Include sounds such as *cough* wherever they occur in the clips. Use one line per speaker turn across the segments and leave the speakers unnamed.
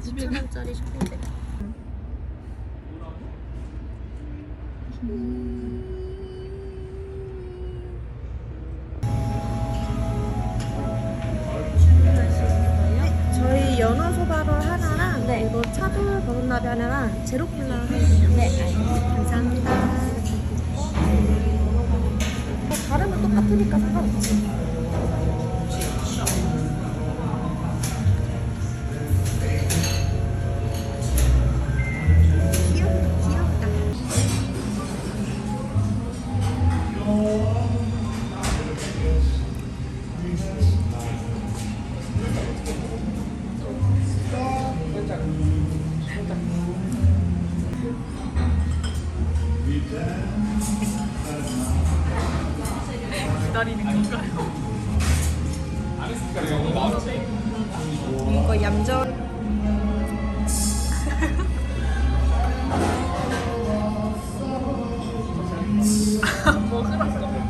2,000원짜리 쇼핑백. 저희 연어 소바로 하나랑
네.
그리고 차돌 버섯나비 하나랑 제로콜라 하나요. 네, 감사합니다. 뭐 네, 다른 건 똑같으니까 상관없지.
기다리는 건가요?
이거 얌전. *laughs*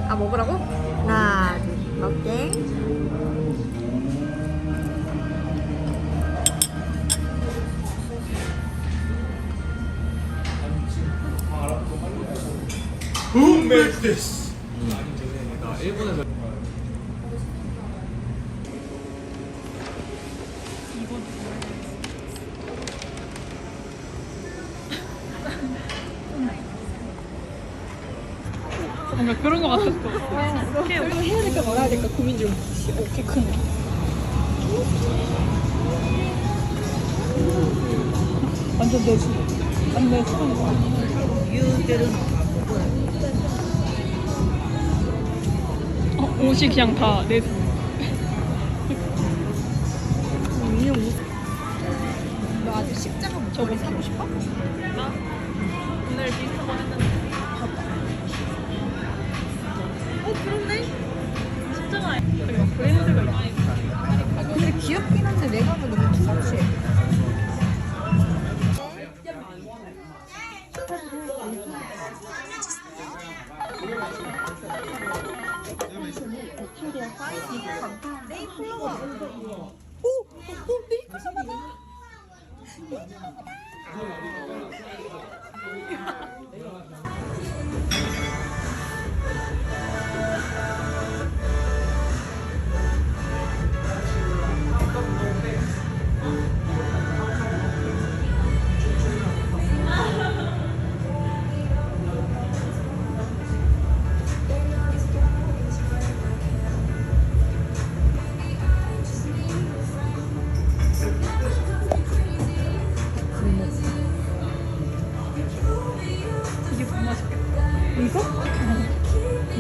아 먹으라고? 하나, 둘, 먹게.
Who made this?
뭔가 그런 거 같았어. 오케이,
이거 해야 될까 말아야 될까 고민 중.
오케이, 크네. 완전 내 집. 완전 내 어, 옷이 그냥 다 내.
인형 무슨? 너 아직 십자가 못
저거
사고 싶어?
나 오늘 비슷한 거 했는데.
어 그렇네.
진짜가 되게 막 브랜드가 있어.
아, 근데 귀엽긴 한데 내가 하면 너무 투머치.
이게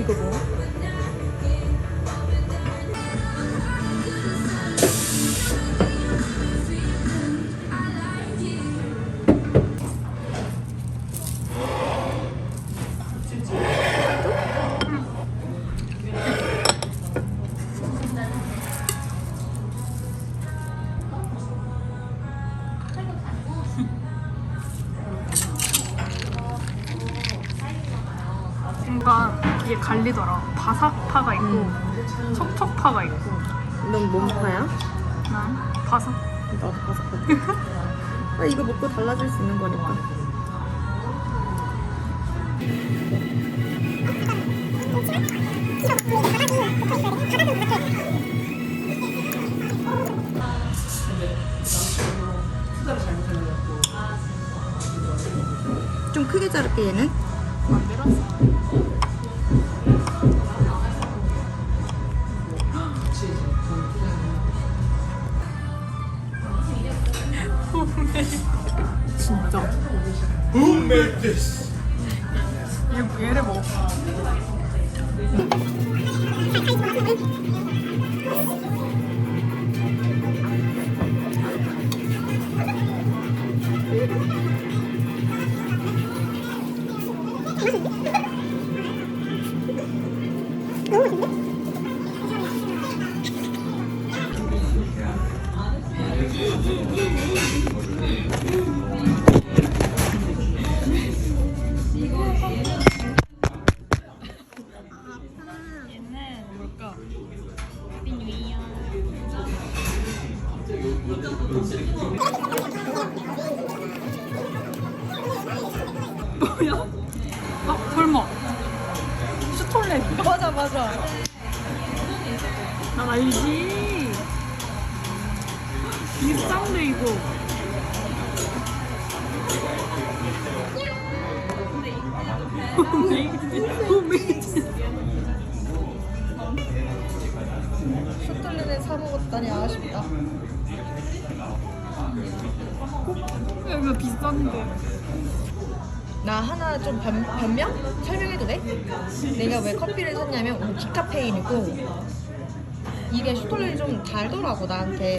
이거 뭐야?
뭔가 이게 갈리더라. 바삭파가 있고 촉촉파가 있고
넌 몸파야?
난 바삭.
나도 바삭하지. *laughs* 아, 이거 먹고 달라질 수 있는 거니까. 좀 크게 자를게 얘는.
진짜.
this.
You're beautiful. *laughs*
난 알지. 비싼데 이거.
슈톨렌에 사 먹었다니 아쉽다.
이거 비싼데.
나 하나 좀 변, 변명? 설명해도 돼? 내가 왜 커피를 샀냐면 오늘 디카페인이고 이게 슈톨렌이 좀 달더라고 나한테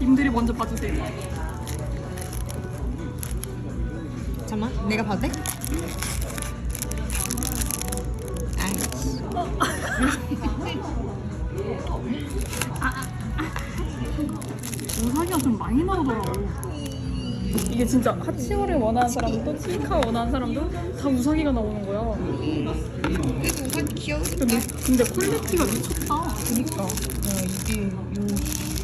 님들이 먼저 봐주세요.
잠깐만 내가 봐도 돼? 아이씨
우사기가 좀 많이 나오더라고. 이게 진짜 하치오를 원하는 사람도 치카 원하는 사람도 다 우사기가 나오는 거야.
그래도 우선 귀여우니까
근데, 근데 퀄리티가 미쳤다.
그니까 야 이게 요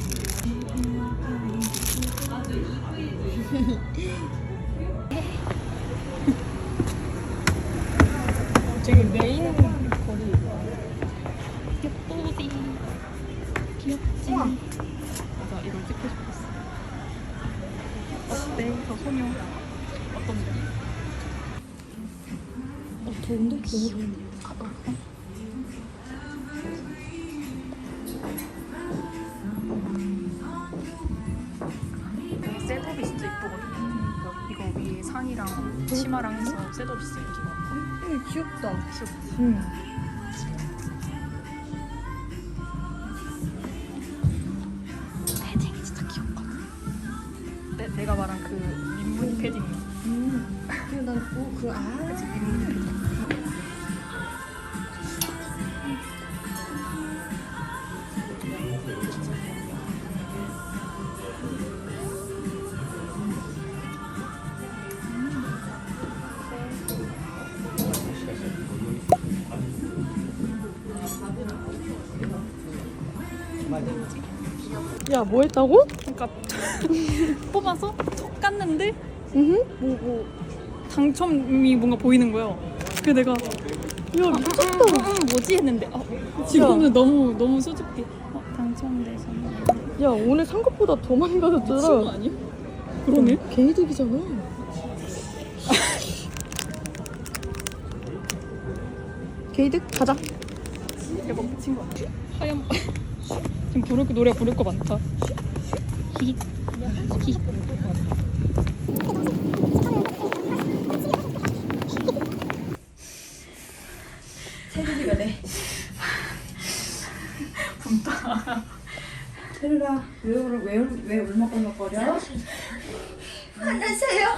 여기 셋업이 진짜 이쁘거든요. 이거 위에 상의랑 치마랑 해서 셋업이 진짜 인기가 많고.
응 귀엽다
귀엽다.
응 야, 뭐 했다고?
그러니까 *laughs* 뽑아서 톡 깠는데
응?
뭐, 뭐 당첨이 뭔가 보이는 거예요. 그래서 내가
야, 미쳤다.
음, 음, 뭐지 했는데 아, 지금은 너무 너무 수줍게 어, 당첨돼서
야, 오늘 산 것보다 더 많이 가졌잖아.
아니야? 그러네.
개이득이잖아. *laughs* 개이득? 가자.
대박 친구 아니야? 하얀 지금 부를 거 노래 부를 거 많다. 히 히.
체리가 돼.
굶다.
체리가 왜, 울- 왜, 울- 왜 울먹울먹거려? 안녕하세요.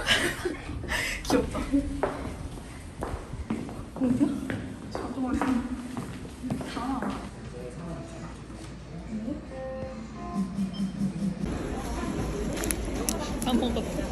한번 같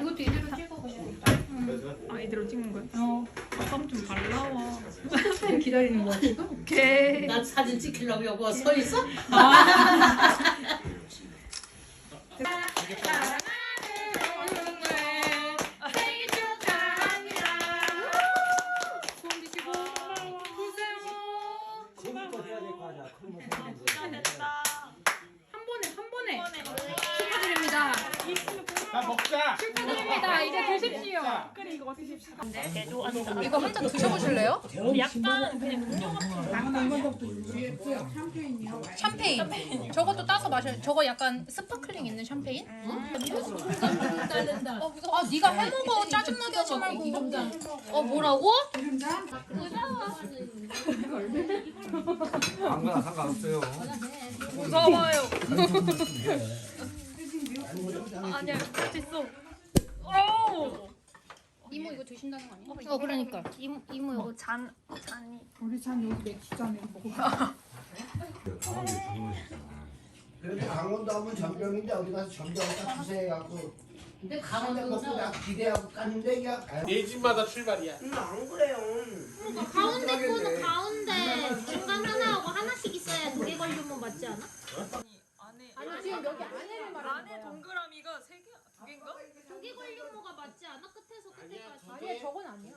이것도 이대로 찍어 그냥.
아 이대로 찍는 거야? 어. 아감 좀 발라와.
기다리는 거야 지금?
오케이.
나 사진 찍히려고 여보 서 있어?
한 *laughs* 번에 한 번에 축하드립니다.
자 먹자.
축하드립니다. 이제 드십시오.
이거 한 잔 드셔보실래요? 샴페인. 저것도 따서 마셔. 저거 약간 스파클링 있는 샴페인? 어, 아, 네가 해먹어. 짜증나게 하지 말고. 어, 뭐라고?
아무거나 상관없어요.
무서워요. *laughs* 아니야 됐어. 오.
이모 이거 드신다는 거 아니야? 어, 그러니까.
이모 이모 이거 잔 잔이
그래도 강원도 하면 전병인데 어디 가서 전병 딱 주세해갖고
근데
한잔 먹고 나 기대하고 갔는데 그냥
네 집마다 출발이야.
안 그래요
가운데 거는 가운데 중간 하나하고 하나씩 있어야 두개 걸리면 맞지 않아?
아니, 지금 여기 안에를 말하는 거야.
동그라미가 세 개, 두 개인가?
두개 걸리면가 맞지 않아? 끝에서 끝에까지.
아니야, 저건 아니야.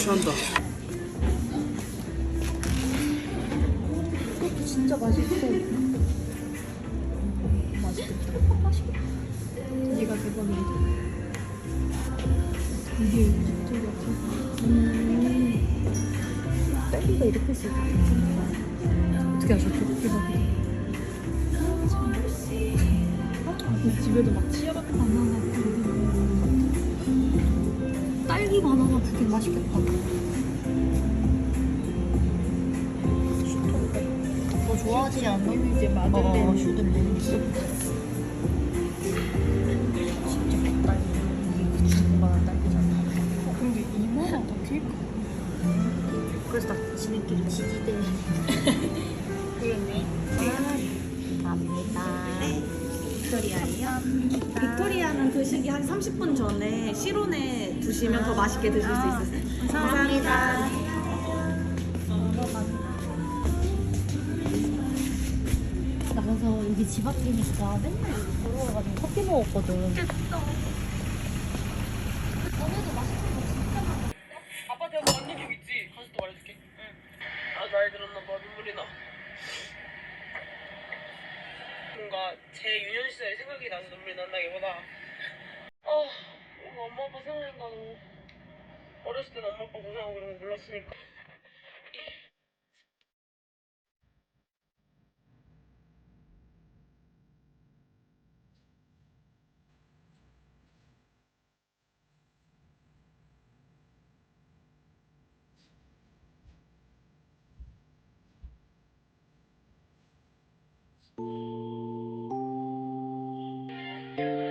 취한다.
얘가 대박이다. 이게 빅토리아 음. 딸기가 이렇게 것 어떻게 하셨죠? 대박이다. 아, 그 집에도 막 바나나 푸 딩 딸기 바나나 푸딩 맛있겠다.
더 좋아하지 않아?
이제 마들렌 어, 근데 이모가 케이크
그래서 나 지네끼리 지지대. 그러네. 감사합니다. 빅토리아예요?
빅토리아는 드시기 한 30분 전에 실온에 두시면 더 맛있게 드실 수 있으세요.
감사합니다. 나가서 여기 집 앞이니까 맨날 여기 걸어와가지고 커피 먹었거든.
아빠한테 한번 만난 적 있지? 가서 또 말해줄게. 응. 아, 말 들었나 봐. 눈물이 나. 뭔가 제 유년 시절 생각이 나서 눈물이 난다기보다 그리고 엄마 고생한다고 어렸을 때는 아빠 고생하고 그런 거 몰랐으니까. thank you